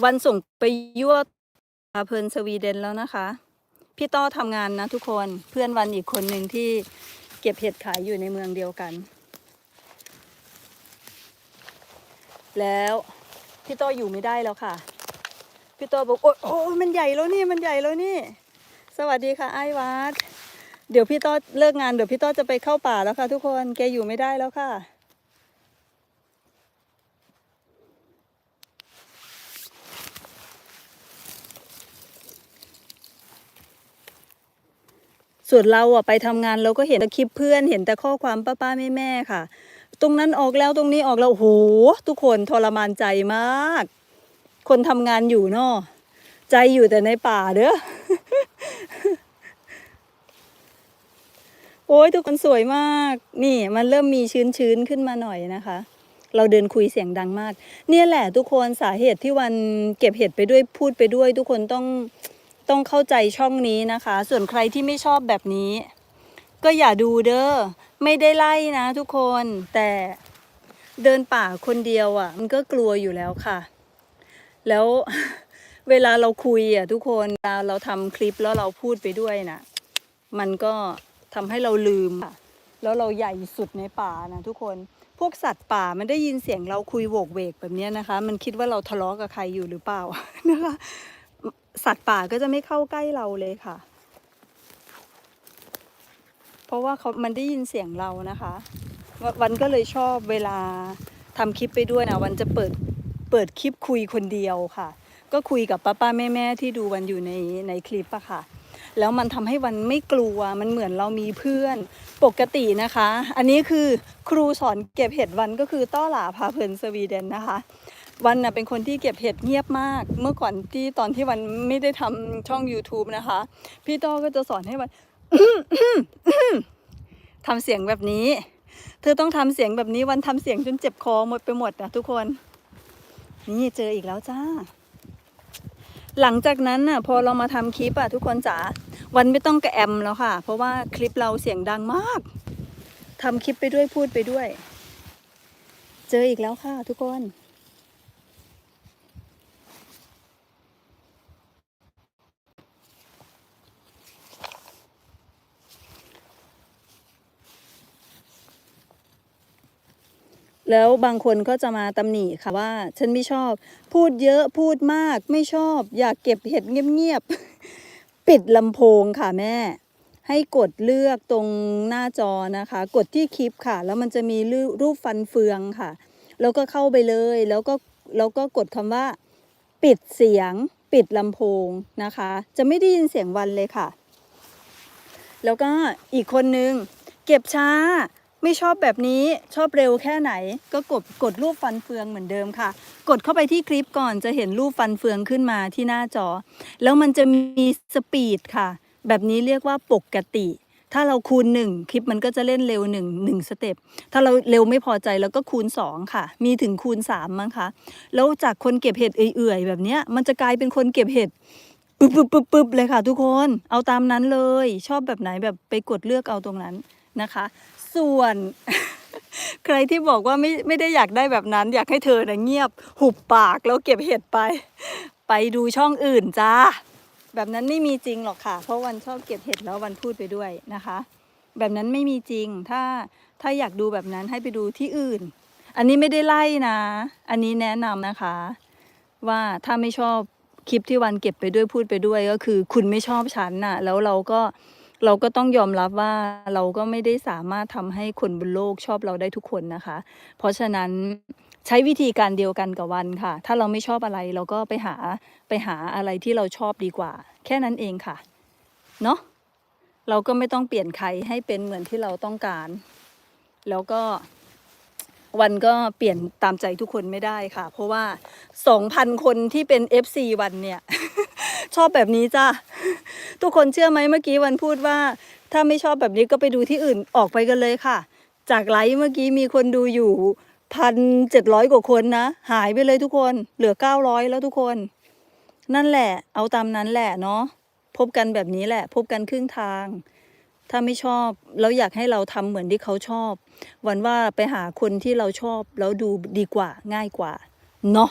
วันส่งไปยั่วเพลินสวีเดนแล้วนะคะ พี่ต้อทำงานนะทุกคนเพื่อนวันอีกคนหนึ่งที่เก็บเห็ดขายอยู่ในเมืองเดียวกัน แล้วพี่ต้ออยู่ไม่ได้แล้วค่ะ พี่ต้อบอกโอ้โอ้มันใหญ่แล้วนี่มันใหญ่แล้วนี่ สวัสดีค่ะไอ้วัดเดี๋ยวพี่ต้อเลิกงานเดี๋ยวพี่ต้อจะไปเข้าป่าแล้วค่ะ ทุกคนแกอยู่ไม่ได้แล้วค่ะ ส่วนเราอะไปทำงานเราก็เห็นแต่คลิปเพื่อนเห็นแต่ข้อความป้าป้าแม่แม่ๆค่ะ ตรงนั้นออกแล้วตรงนี้ออกแล้วโหทุกคนทรมานใจมาก คนทำงานอยู่เนาะใจอยู่แต่ในป่าเด้อโอ้ยทุกคนสวยมาก นี่มันเริ่มมีชื้นๆขึ้นมาหน่อยนะคะเราเดินคุยเสียงดังมาก เนี่ยแหละทุกคนสาเหตุที่วันเก็บเห็ดไปด้วยพูดไปด้วย ทุกคนต้อง ต้องเข้าใจช่องนี้นะคะ ส่วนใครที่ไม่ชอบแบบนี้ ก็อย่าดูเด้อไม่ได้ไล่นะทุกคนแต่เดินป่าคนเดียวอะ่ะ มันก็กลัวอยู่แล้วค่ะ แล้วเวลาเราคุยอะทุกคนเวลาเราทำคลิปแล้วเราพูดไปด้วยนะมันก็ทำให้เราลืมค่ะแล้วเราใหญ่สุดในป่านะทุกคน พวกสัตว์ป่ามันได้ยินเสียงเราคุยโวกเวกแบบนี้นะคะ มันคิดว่าเราทะเลาะกับใครอยู่หรือเปล่านะคะ สัตว์ป่าก็จะไม่เข้าใกล้เราเลยค่ะ เพราะว่าเขามันได้ยินเสียงเรานะคะววันก็เลยชอบเวลาทำคลิปไปด้วยนะวันจะเปิดเปิดคลิปคุยคนเดียวค่ะ ก็คุยกับป้าป้าแม่แม่ๆที่ดูวันอยู่ในในคลิปอะค่ะ แล้วมันทำให้วันไม่กลัวมันเหมือนเรามีเพื่อนปกตินะคะ อันนี้คือครูสอนเก็บเห็ดวันก็คือต้อหลาพาเพลินสวีเดนนะคะ วันน่ะเป็นคนที่เก็บเห็ดเงียบมาก เมื่อก่อนที่ตอนที่วันไม่ได้ทำช่อง YouTube นะคะ พี่ต้อก็จะสอนให้วันทำเสียงแบบนี้ เธอต้องทำเสียงแบบนี้วันทำเสียงจนเจ็บคอหมดไปหมดนะทุกคน นี่เจออีกแล้วจ้า หลังจากนั้นน่ะ พอเรามาทำคลิปอะทุกคนจ๋าวันไม่ต้องกระแอมแล้วค่ะ เพราะว่าคลิปเราเสียงดังมากทำคลิปไปด้วยพูดไปด้วย เจออีกแล้วค่ะ ทุกคน แล้วบางคนก็จะมาตำหนิค่ะว่าฉันไม่ชอบ พูดเยอะพูดมากไม่ชอบ อยากเก็บเห็ดเงียบๆ ปิดลำโพงค่ะแม่ ให้กดเลือกตรงหน้าจอนะคะ กดที่คลิปค่ะ แล้วมันจะมีรูปฟันเฟืองค่ะ แล้วก็เข้าไปเลย แล้วก็แล้วก็กดคำว่า ปิดเสียง ปิดลำโพงนะคะ จะไม่ได้ยินเสียงวันเลยค่ะ แล้วก็อีกคนนึงเก็บช้า ไม่ชอบแบบนี้ชอบเร็วแค่ไหน ก็กดกดรูปฟันเฟืองเหมือนเดิมค่ะ กดเข้าไปที่คลิปก่อนจะเห็นรูปฟันเฟืองขึ้นมาที่หน้าจอ แล้วมันจะมีสปีดค่ะ แบบนี้เรียกว่าปกติ ถ้าเราคูณหนึ่งคลิปมันก็จะเล่นเร็วหนึ่งหนึ่งสเต็ปถ้าเราเร็วไม่พอใจเราก็คูณสองค่ะ มีถึงคูณสามมั้งคะแล้วจากคนเก็บเห็ดเอื่อยๆ แบบเนี้ยมันจะกลายเป็นคนเก็บเห็ดปึ๊บปึ๊บปึ๊บปึ๊บเลยค่ะ ทุกคนเอาตามนั้นเลย ชอบแบบไหนแบบไปกดเลือกเอาตรงนั้น นะคะ ส่วน ใครที่บอกว่าไม่ไม่ได้อยากได้แบบนั้น อยากให้เธอนะเงียบหุบปากแล้วเก็บเห็ดไป ไปดูช่องอื่นจ้าแบบนั้นไม่มีจริงหรอกค่ะ เพราะวันชอบเก็บเห็ดแล้ววันพูดไปด้วยนะคะ แบบนั้นไม่มีจริงถ้าถ้าอยากดูแบบนั้นให้ไปดูที่อื่น อันนี้ไม่ได้ไล่นะ อันนี้แนะนำนะคะ ว่าถ้าไม่ชอบคลิปที่วันเก็บไปด้วยพูดไปด้วยก็คือ คุณไม่ชอบฉันน่ะ แล้วเราก็ เราก็ต้องยอมรับว่าเราก็ไม่ได้สามารถทำให้คนบนโลกชอบเราได้ทุกคนนะคะ เพราะฉะนั้นใช้วิธีการเดียวกันกับวันค่ะ ถ้าเราไม่ชอบอะไรเราก็ไปหาไปหาอะไรที่เราชอบดีกว่า แค่นั้นเองค่ะ เนาะเราก็ไม่ต้องเปลี่ยนใครให้เป็นเหมือนที่เราต้องการ แล้วก็วันก็เปลี่ยนตามใจทุกคนไม่ได้ค่ะ เพราะว่า 2,000 คนที่เป็น FC วันเนี่ย ชอบแบบนี้จ้าทุกคนเชื่อไหมเมื่อกี้วันพูดว่า ถ้าไม่ชอบแบบนี้ก็ไปดูที่อื่นออกไปกันเลยค่ะ จากไลฟ์เมื่อกี้มีคนดูอยู่พันเจ็ดร้อยกว่าคนนะ หายไปเลยทุกคนเหลือเก้าร้อยแล้วทุกคน นั่นแหละ เอาตามนั้นแหละเนาะพบกันแบบนี้แหละ พบกันครึ่งทาง ถ้าไม่ชอบแล้วอยากให้เราทำเหมือนที่เขาชอบ วันว่าไปหาคนที่เราชอบแล้วดูดีกว่าง่ายกว่า เนาะ